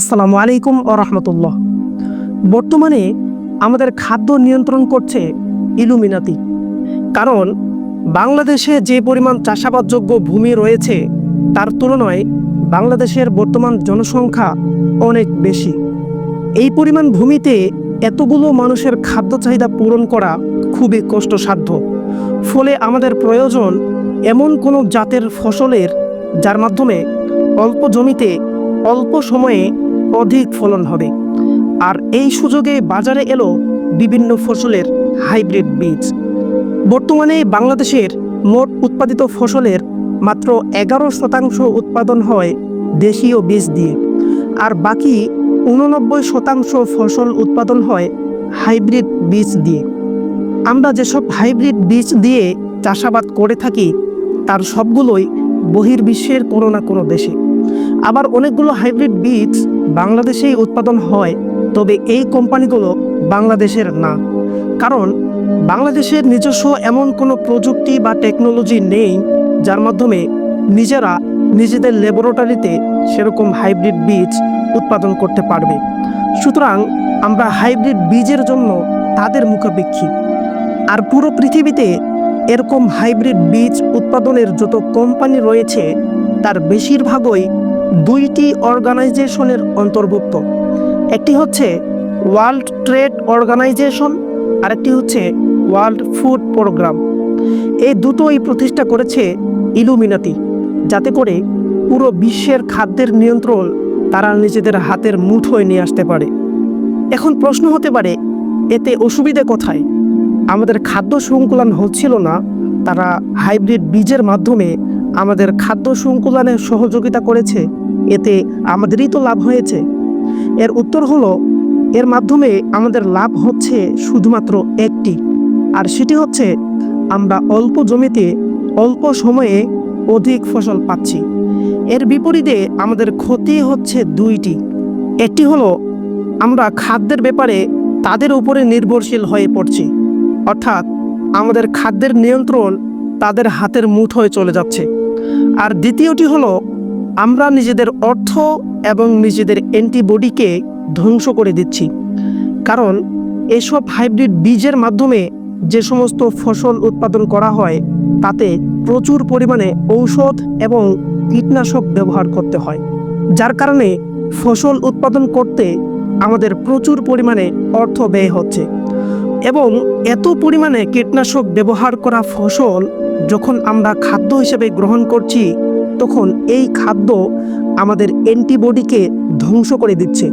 আসসালামু আলাইকুম ও রহমতুল্লাহ। বর্তমানে আমাদের খাদ্য নিয়ন্ত্রণ করছে ইলুমিনাতি। কারণ বাংলাদেশে যে পরিমাণ চাষাবাদযোগ্য ভূমি রয়েছে, তার তুলনায় বাংলাদেশের বর্তমান জনসংখ্যা অনেক বেশি। এই পরিমাণ ভূমিতে এতগুলো মানুষের খাদ্য চাহিদা পূরণ করা খুবই কষ্টসাধ্য। ফলে আমাদের প্রয়োজন এমন কোনো জাতের ফসলের, যার মাধ্যমে অল্প জমিতে অল্প সময়ে অধিক ফলন হবে। আর এই সুযোগে বাজারে এলো বিভিন্ন ফসলের হাইব্রিড বীজ। বর্তমানে বাংলাদেশের মোট উৎপাদিত ফসলের মাত্র এগারো শতাংশ উৎপাদন হয় দেশীয় বীজ দিয়ে। আর বাকি উননব্বই শতাংশ ফসল উৎপাদন হয় হাইব্রিড বীজ দিয়ে। আমরা যেসব হাইব্রিড বীজ দিয়ে চাষাবাদ করে থাকি, তার সবগুলোই বহির্বিশ্বের কোনো না কোনো দেশে। আবার অনেকগুলো হাইব্রিড বীজ বাংলাদেশেই উৎপাদন হয়, তবে এই কোম্পানিগুলো বাংলাদেশের না। কারণ, বাংলাদেশের নিজস্ব এমন কোনো প্রযুক্তি বা টেকনোলজি নেই, যার মাধ্যমে নিজেরা নিজেদের ল্যাবরেটরিতে সেরকম হাইব্রিড বীজ উৎপাদন করতে পারবে। সুতরাং, আমরা হাইব্রিড বীজের জন্য তাদের মুখাপেক্ষী। আর পুরো পৃথিবীতে এরকম হাইব্রিড বীজ উৎপাদনের যত কোম্পানি রয়েছে, তার বেশিরভাগই দুইটি অর্গানাইজেশনের অন্তর্ভুক্ত। একটি হচ্ছে ওয়ার্ল্ড ট্রেড অর্গানাইজেশন, আরেকটি হচ্ছে ওয়ার্ল্ড ফুড প্রোগ্রাম। এই দুটোই প্রতিষ্ঠা করেছে ইলুমিনাতি, যাতে করে পুরো বিশ্বের খাদ্যের নিয়ন্ত্রণ তারা নিজেদের হাতের মুঠোয় নিয়ে আসতে পারে। এখন প্রশ্ন হতে পারে, এতে অসুবিধে কোথায়? আমাদের খাদ্য শৃঙ্খলান হচ্ছিল না, তারা হাইব্রিড বীজের মাধ্যমে আমাদের খাদ্য শৃঙ্খলানে সহযোগিতা করেছে? এতে আমাদেরই তো লাভ হয়েছে। এর উত্তর হলো, এর মাধ্যমে আমাদের লাভ হচ্ছে শুধুমাত্র একটি, আর সেটি হচ্ছে আমরা অল্প জমিতে অল্প সময়ে অধিক ফসল পাচ্ছি। এর বিপরীতে আমাদের ক্ষতি হচ্ছে দুইটি। একটি হলো, আমরা খাদ্যের ব্যাপারে তাদের উপরে নির্ভরশীল হয়ে পড়ছি। অর্থাৎ আমাদের খাদ্যের নিয়ন্ত্রণ তাদের হাতের মুঠোয় চলে যাচ্ছে। আর দ্বিতীয়টি হলো আমরা নিজেদের অর্থ এবং নিজেদের অ্যান্টিবডিকে ধ্বংস করে দিচ্ছি। কারণ এসব হাইব্রিড বীজের মাধ্যমে যে সমস্ত ফসল উৎপাদন করা হয়, তাতে প্রচুর পরিমাণে ঔষধ এবং কীটনাশক ব্যবহার করতে হয়। যার কারণে ফসল উৎপাদন করতে আমাদের প্রচুর পরিমাণে অর্থ ব্যয় হচ্ছে এবং এত পরিমাণে কীটনাশক ব্যবহার করা ফসল যখন আমরা খাদ্য হিসেবে গ্রহণ করছি তখন এই খাদ্য আমাদের অ্যান্টিবডিকে ধ্বংস করে দিচ্ছে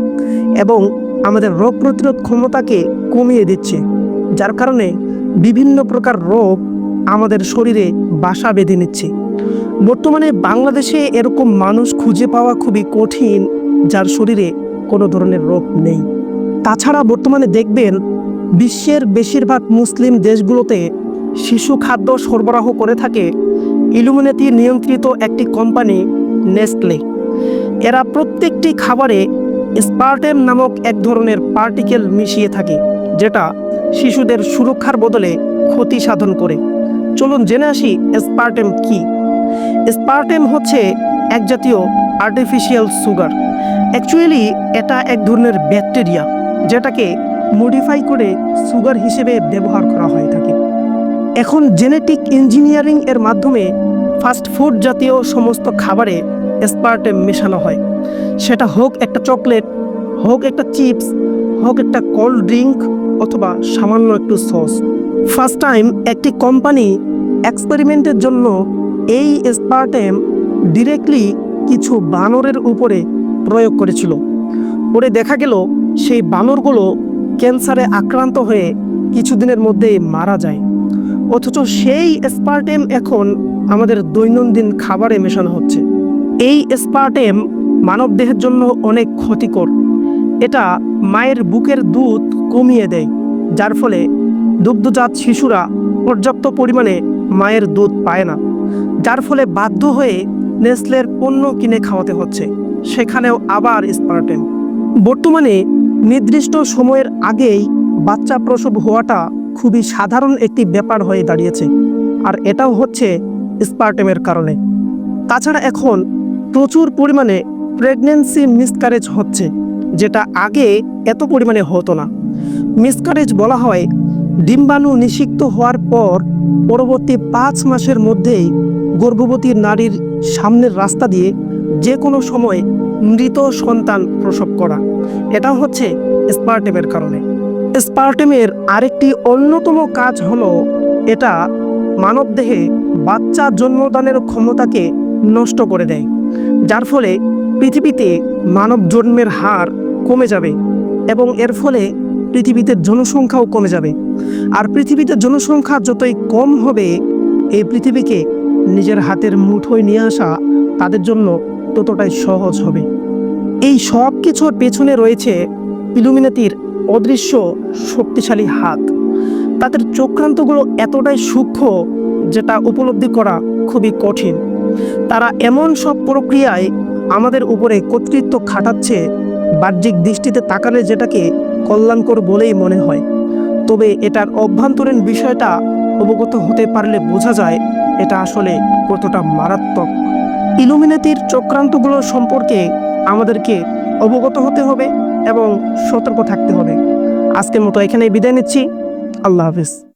এবং আমাদের রোগ প্রতিরোধ ক্ষমতাকে কমিয়ে দিচ্ছে, যার কারণে বিভিন্ন প্রকার রোগ আমাদের শরীরে বাসা বেঁধে নিচ্ছে। বর্তমানে বাংলাদেশে এরকম মানুষ খুঁজে পাওয়া খুবই কঠিন, যার শরীরে কোনো ধরনের রোগ নেই। তাছাড়া বর্তমানে দেখবেন, বিশ্বের বেশিরভাগ মুসলিম দেশগুলোতে শিশু খাদ্য সরবরাহ করে থাকে ইলুমিনেটি নিয়ন্ত্রিত একটি কোম্পানি, নেসলে। এরা প্রত্যেকটি খাবারে স্পার্টেম নামক এক ধরনের পার্টিকেল মিশিয়ে থাকে, যেটা শিশুদের সুরক্ষার বদলে ক্ষতি সাধন করে। চলুন জেনে আসি স্পার্টেম কি। স্পার্টেম হচ্ছে এক জাতীয় আর্টিফিশিয়াল সুগার অ্যাকচুয়ালি এটা এক ধরনের ব্যাকটেরিয়া যেটাকে মডিফাই করে সুগার হিসেবে ব্যবহার করা হয়ে থাকে। এখন জেনেটিক ইঞ্জিনিয়ারিং এর মাধ্যমে ফাস্ট ফুড জাতীয় সমস্ত খাবারে স্পার্টেম মেশানো হয়। সেটা হোক একটা চকলেট হোক একটা চিপস হোক একটা কোল্ড ড্রিঙ্ক অথবা সামান্য একটু সস ফার্স্ট টাইম একটি কোম্পানি এক্সপেরিমেন্টের জন্য এই স্পার্টেম ডিরেক্টলি কিছু বানরের উপরে প্রয়োগ করেছিল। পরে দেখা গেল সেই বানরগুলো ক্যান্সারে আক্রান্ত হয়ে কিছুদিনের মধ্যেই মারা যায়। অথচ সেই স্পার্টেম এখন আমাদের দৈনন্দিন খাবারে মেশানো হচ্ছে। এই স্পার্টেম মানবদেহের জন্য অনেক ক্ষতিকর। এটা মায়ের বুকের দুধ কমিয়ে দেয়, যার ফলে দুগ্ধজাত শিশুরা পর্যাপ্ত পরিমাণে মায়ের দুধ পায় না, যার ফলে বাধ্য হয়ে নেসলের পণ্য কিনে খাওয়াতে হচ্ছে। সেখানেও আবার স্পার্টেম। বর্তমানে নির্দিষ্ট সময়ের আগেই বাচ্চা প্রসব হওয়াটা খুবই সাধারণ একটি ব্যাপার হয়ে দাঁড়িয়েছে, আর এটাও হচ্ছে স্পার্টেমের কারণে। তাছাড়া এখন প্রচুর পরিমাণে প্রেগনেন্সি মিসকারেজ হচ্ছে, যেটা আগে এত পরিমাণে হতো না। মিসকারেজ বলা হয় ডিম্বাণু নিষিক্ত হওয়ার পর পরবর্তী পাঁচ মাসের মধ্যেই গর্ভবতী নারীর সামনের রাস্তা দিয়ে যে কোনো সময় মৃত সন্তান প্রসব করা। এটা হচ্ছে স্পার্টেমের কারণে। স্পার্টেমের আরেকটি অন্যতম কাজ হলো এটা মানবদেহে বাচ্চা জন্মদানের ক্ষমতাকে নষ্ট করে দেয়, যার ফলে পৃথিবীতে মানব জন্মের হার কমে যাবে এবং এর ফলে পৃথিবীতে জনসংখ্যাও কমে যাবে। আর পৃথিবীতে জনসংখ্যা যতই কম হবে, এই পৃথিবীকে নিজের হাতের মুঠোয় নিয়ে আসা তাদের জন্য ততটাই সহজ হবে। এই সব কিছুর পেছনে রয়েছে ইলুমিনাতির অদৃশ্য, শক্তিশালী হাত। তাদের চক্রান্তগুলো এতটাই সূক্ষ্ম যেটা উপলব্ধি করা খুবই কঠিন। তারা এমন সব প্রক্রিয়ায় আমাদের উপরে কর্তৃত্ব খাটাচ্ছে, বাহ্যিক দৃষ্টিতে তাকালে যেটাকে কল্যাণকর বলেই মনে হয়। তবে এটার অভ্যন্তরীণ বিষয়টা অবগত হতে পারলে বোঝা যায় এটা আসলে কতটা মারাত্মক। ইলুমিনাতির চক্রান্তগুলো সম্পর্কে আমাদেরকে অবগত হতে হবে। এবং সতর্ক থাকতে হবে। আজকের মতো এখানেই বিদায় নিচ্ছি। আল্লাহ হাফিজ।